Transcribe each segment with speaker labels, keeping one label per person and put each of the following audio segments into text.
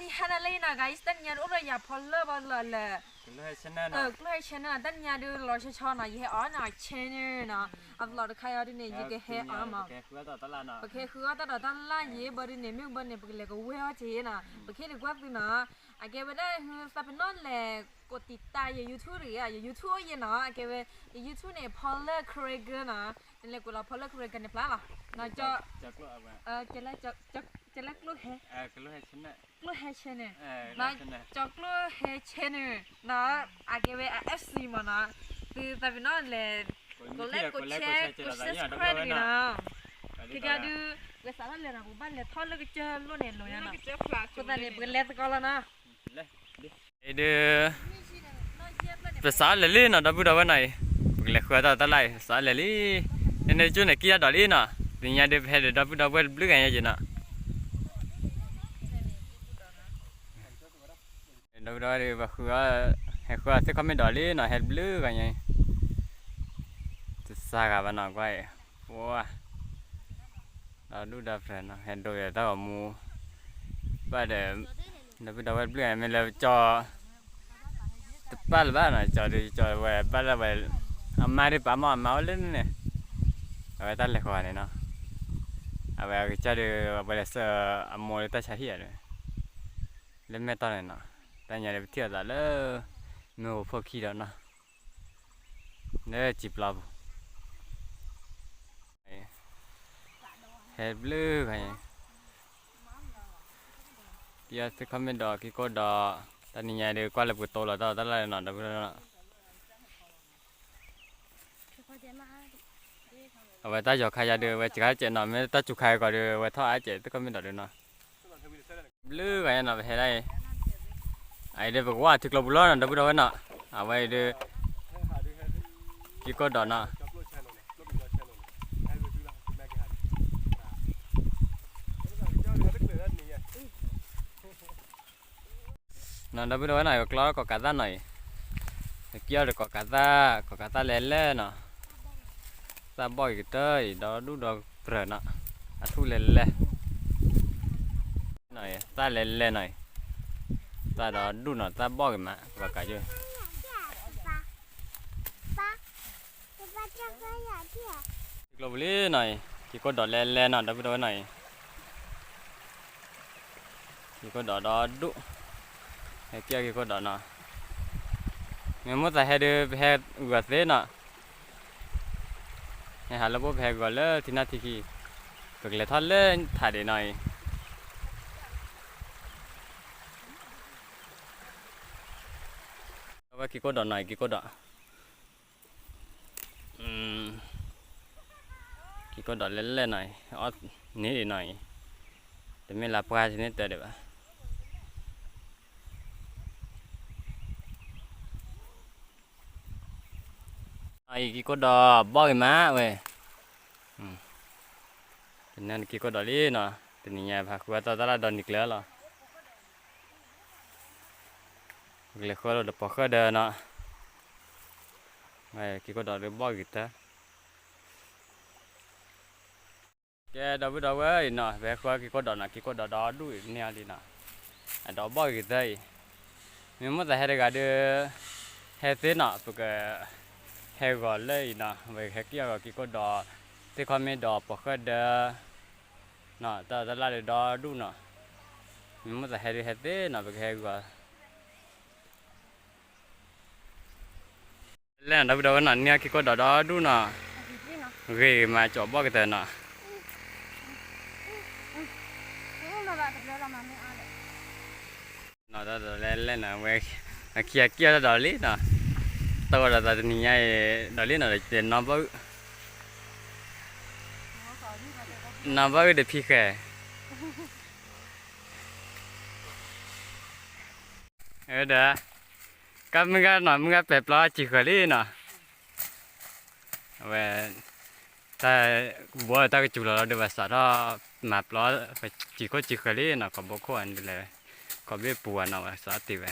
Speaker 1: ที่ฮันอะไรนะ guys ตั้งยาอุรยาพอลเลอร์บอลเลย
Speaker 2: เลยชนะ
Speaker 1: เอ
Speaker 2: นะ
Speaker 1: อใกล้ชนะตั้งยาดูรอชชอนะยี่อ๋อนะเชนเนอร์นะอัพโหลดใครเอาดิเนี่ยยี่ก็เฮอ๋อมา
Speaker 2: แกคือต่อตลาดนะ
Speaker 1: โอเคคือว่าตอนนั้นล่าเย่บริเนี่ยไม่บริเนี่ยปกเลยก็เวอเจนะโอเคดีกว่าคือนะ อาเกวได้คือสับนอนแหละกดติดตามยู YouTube หรืออะยู YouTube ยี่นะอาเกเวยู YouTube เนี่ย Paula Craig นะนี่แหละกูเรา Paula Craig กันเนี่ยปลาล่ะนะจะ
Speaker 2: จากลูกเอาไป
Speaker 1: เออจะละจะจะจะละกลัวเฮ
Speaker 2: เออคือลูกให้ชนะ
Speaker 1: กลัวเฮชนอร์
Speaker 2: เออ
Speaker 1: นะ
Speaker 2: ชนะ
Speaker 1: จะกลัวเฮชเนอร์นะอาเกเว FC มานะคือสับนอนแหละกดไลค์กดแชร์กด subscribe นะที่แกดูเวสาระเลยนะกูบ้านเลยทอดแล้วก็เจอลุ่นเห็นเลยนะกูตอนนี้เป็นเล็ดก็แล้วนะ
Speaker 2: ไอเด้อภาษาเลลี่นะดับบุดาวันไหนเลยขวดต่อตลาดภาษาเลลี่ในจุดไหนกี้ดอลลี่นะดิยาเดบเฮดดับบุดาวันบลูกันยังไงนะดับบุดาวเดบขวดเฮขวดที่เขาไม่ดอลลี่นะเฮดบลูกันยังจะสากับมันหน่อยไว้ว้าเราดูดับเฟรนนะเฮดโดยแต่ว่ามูบ้าเด Tapi dah buat beli ame le cho tepal ba na cho di cho we ba la we amari pa ma ma le ne. Awe ta le kwa ne no. Awe ke cha de ba le sa amo le ta cha hi le. Le me ta ne no. Ta nya le tia da le me o pho ki da na. Ne chi pla bu. Head giờ sẽ không biết đò cái cô đò ta đi nhà đều qua là buổi tối là tao ta lại nọ đâu nữa vậy ta giờ khai ra được, vậy chỉ khai chuyện nọ mới ta chụp khai gọi được, vậy thôi, ai chuyện tôi không biết đò được nọ lư vậy nọ thế đây. Ai đây vừa qua, thực lộc lót nọ đâu biết đâu nọ à vậy được. Cái cô đò nọ nó đâu biết đâu này có có cả ta này kia được có cả ta có cả ta lén lên nè ta bòi cái tơi đó đu đó rồi nè à thu lén lên này ta lén lên này ta đó đu nó ta bòi cái mà và cả chưa cái lô này chỉ có đỏ lén lên nè đâu biết đâu này chỉ có đỏ đó đu ให้เกี่ยวกี่คนดอกเนาะเมื่อมุดใส่เห้ดเแพ้กวดเส้นเนาะใฮ้หาระบบแพ้กวดเลยทีนาทีกี่ึกเลยทอดเลยถ่ายได้หน่อยว่ากี่กดดอกหน่อยกี่กดดอกอืมกี่กดดอกเล่นๆหน่อยออสนิดหน่อยแต่ไม่รับลาชนิดเตวเดี๋ยว ai cái con đò bao cái má vậy ừ. Cho nên cái con đò đi nè thì nhà phạt qua tao tao là đòn nịch lỡ rồi cái khó là được bỏ khơi đờ nè này cái con đò được bao cái ta cái đâu biết đâu ấy nè về qua cái con đò nè cái con đò đó đuổi nè đi nè à đó bao cái đây mình muốn tại hai cái đưa hai thế nè tụi cái เฮกเลยนะเวกเฮกี้ก็กี่ก็ดอที่เขาไม่ดอปกเดนะแต่แต่ละดอดูนะมันจะเฮดเฮดเด้เนะเวกเฮก็แล้วดับดอนั่นเนี่ยกี่ก็ดอดอดูนะเกมาจอบบอกกันเนะนะแต่แล้วแล้วนะเวกเคียเคียดอลิ ตัวเราจะนี่ไงเราเล่นอะไรเด่นน้องบ่น้องบ่เด็กพี่แค่เออเด้อ
Speaker 1: ก็มึงก็หน่อยมึงก็เป
Speaker 2: รียบล้อจีเขลี่เนาะเว้แต่
Speaker 1: บัวตาก็จุลเราเดี๋ยวสา
Speaker 2: ระมาปล้อ
Speaker 1: ไปจีก็จี
Speaker 2: เอรี
Speaker 1: หเนาะก็บอกคนเลย
Speaker 2: ก็บีบยปวดเนาะ
Speaker 1: สาติเว้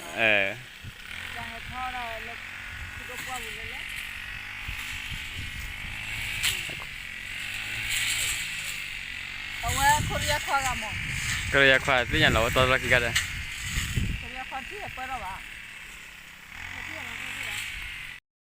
Speaker 1: นาะ
Speaker 2: เออ
Speaker 1: จะให้พ่อได้แล้วที่ก็ป้าอยู่เลยเอาไว้คนเรียกข้อกันมั้ง
Speaker 2: ก็เลยอยากขวาที่อย่างเราตอนเราคิดกันเลย
Speaker 1: คนเรียกข้อที่เปิดหรอวะ
Speaker 2: ว่าเกี่ยวกับดอกบุหรี่หน่อยนะเพื่อกินแล้วน่ะเนี่ยเดี๋ยวกินแล้วเพื่อกินเดี๋ยวเพื่อปกติเนาะเอาไว้ที่อะไรดอกแต่เราเลิกปกติไกลก่อนเนาะเนาะ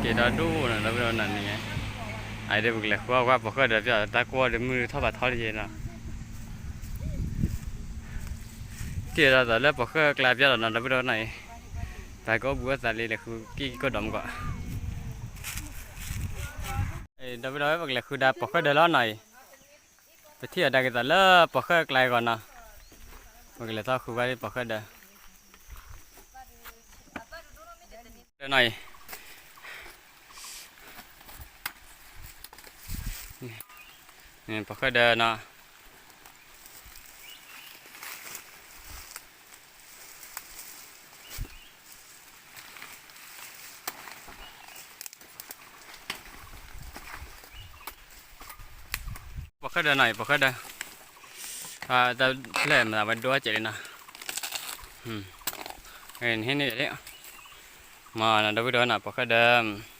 Speaker 2: เกดดูนะเราไม่รู้นั่นนี่ไงไอเด็กเล็กว่าว่าบอกว่าเดี๋ยวจะตะกัวเดี๋ยวมือทบาทอดเย็นอะเกี่ยวกับเรื่องพวกกลียเป็นเราเราไม่รู้ไหนแต่ก็บัวแต่ลีเลยคือกี่ก็ดมกว่าเราไปโดนพวกเลยคือดาพวกเดี๋ยวเราไหนไปเที่ยวได้กันแต่เรื่องพกลียก่อนนะพวกเลยท้อคือว่าพวกเดี๋ยวไหน anh đã ปะเคเดปะเคตาหน่อยเล่นน่ะทุบหน่อยเออไปเที่ยวแต่เลิกถ้ากลับปะเคเดวิลอนนี่เด้วยน่ะปะเคเดเล่นน่ะนะพี่ด้วยไหน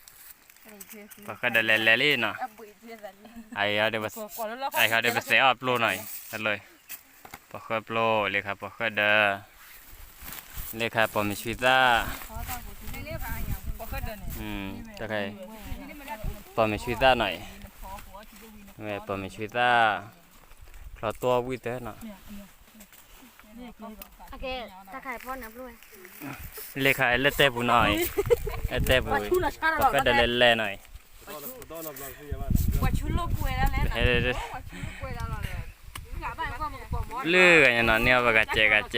Speaker 2: าเดี๋ยว
Speaker 1: ก่อนแล้ว
Speaker 2: ไอ้เขาเดี๋ยวไปเสียอัพโหลหน่อยกันเลยปะเคโปรเลยครับปะเคเดเลยครับปอมิชวิต้าอืมจะใครปอมิชวิต้าหน่อยแม่ปอมิชวิต้าคลอตัววิเตอร์น่ะ
Speaker 3: โอเคตะไคร่พ่อนับด้วย
Speaker 2: เลขาเอลเตบุหน่อยเอเตบุปกติเดลเลหน่อย
Speaker 1: ว่าชุดโลกุยแล้วแหละ
Speaker 2: เฮ้ย
Speaker 1: ว่าชุดโลกุยแล้วแหละกลับบ้านก็มาปอมอ
Speaker 2: ลือกันนะเนี่ยบกเจกเจ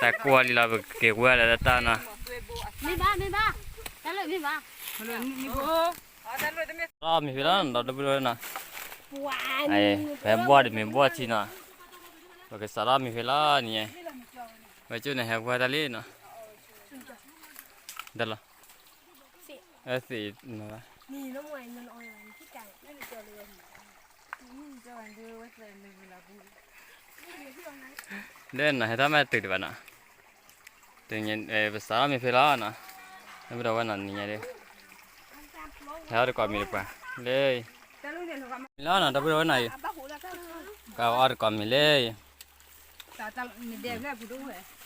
Speaker 2: แต่กลัวลีลาบกเกวัวแล้วตานะ
Speaker 3: ไม่บ้าไม่บ้าแล้วเลยไม่บ้า
Speaker 1: นี่โบอ๋อแต่เลยแต่ไม่
Speaker 2: รอบมีเวลาเราดูด้วยนะ
Speaker 3: หวาน
Speaker 2: ไอ้แบบบัวดิมีบัวทีนะบกสารามีเวลานี่ไปจุดไหนหัวตาลีนะเดี๋ยวละเออสินะ
Speaker 3: นี่น้องมวยมันออนไลน์ที่ไก่ไม่มีตัวเรือ
Speaker 1: จะวันดูว่าใส่เลยเวลาบู
Speaker 2: เด่นนะให้ทำไมตื่นวะนะตื่นเย็นเออสารามีเวลานะไม่รู้ว่านั่นนี่เลยแล้วดีกว่ามีหรือเปล่าเลย
Speaker 1: แต่ลูกเนี่ยเขา
Speaker 2: มีแล้วนะดับเบิลวันไหน
Speaker 3: บ้าหูแล้วก็
Speaker 2: ก็ออดก่อนมีเลย
Speaker 1: ตาตาเนี่ยเด็กเนี่ยผู้ดูเหรอ
Speaker 2: เดี๋ยวเริ่มก็ว่าได้น่ะเอามีเลยเอาบ้าเอาไปตลอดอย่าได้มาขี้เฟือเลย
Speaker 4: มาตลอดเลยมึงมึงนั่นนั่นนั่นขายเลยเอาไม่เอาไม่กูตลอดเลยบ้าสิบอยู่นอกเจน
Speaker 1: วิธีวิธีน่ะ
Speaker 2: แต่
Speaker 4: เดี๋ยวบ้าบ้าเอาเดี๋ยวเดี๋ยวบ้าคนที่คนจะ
Speaker 2: เออบ้านละตลอดเลยว่าตลอดอยู่เลย
Speaker 4: เออตลอดเลยดูน้ำมาเจอันนั้นจู
Speaker 2: อืมมาได้ดับบ้าบุรีหน่อยว่า
Speaker 1: เดี๋ยวว่าเราขอ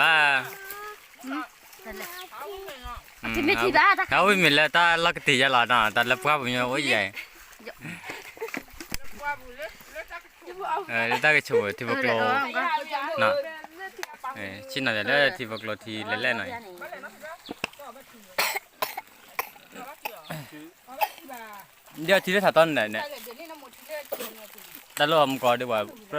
Speaker 3: บ้าถ้า
Speaker 2: เขาไม่มีแล้วตาลักตีจะหลอดนะตาลับภาพมันโอ้ยใหญ่
Speaker 4: qua bù lết lết chắc chú
Speaker 2: เออตาก็ชูที่บกโลน่ะเออ ชิ้นนั้นเลยที่บกโลที่เล่นๆหน่อยเดี๋ยวที่ได้ถ่ายตอนไหนเนี่ยแต่เราทำก่อนดีกว่าเพื่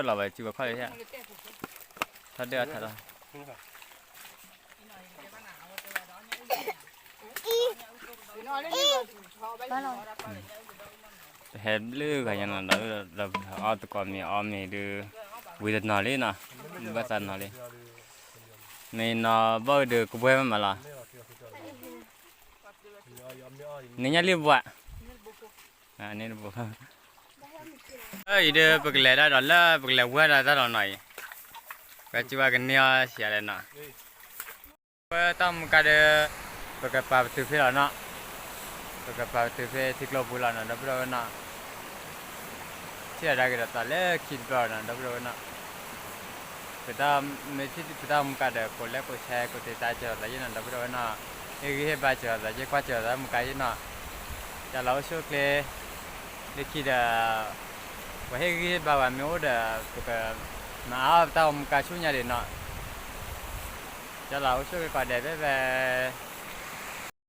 Speaker 2: อเราไปจีบค่อยใช่ถ้าเดี๋ยวถ่ายตอนเห็นลือกันยังไงเราเราเอาตะกอนมีเอามีดูวิธีนอเลยนะภาษานอเลยมีนอบ่ดูกูเบื่อมาละนี่ยังรีบวะ à nên bộ ơi đưa bực lẹ đó đó là bực lẹ quá đó đó này cái chú cái nia xia lên nè cái tâm cái đó bực cái bắp từ phía đó nè bực cái bắp từ phía thịt lô bù là nè đó bro nè xia ra cái đó ta lẹ kít bro nè đó bro nè cái ta mấy cái cái ta cái đó có lẽ có xe có thể ta chờ lại nè đó bro nè cái cái ba chờ lại cái qua chờ lại một cái nè cho lão số kia để khi đã và hay cái bà bà miếu đã cái mà tao một cái số nhà để nọ cho lão số cái quả đẹp về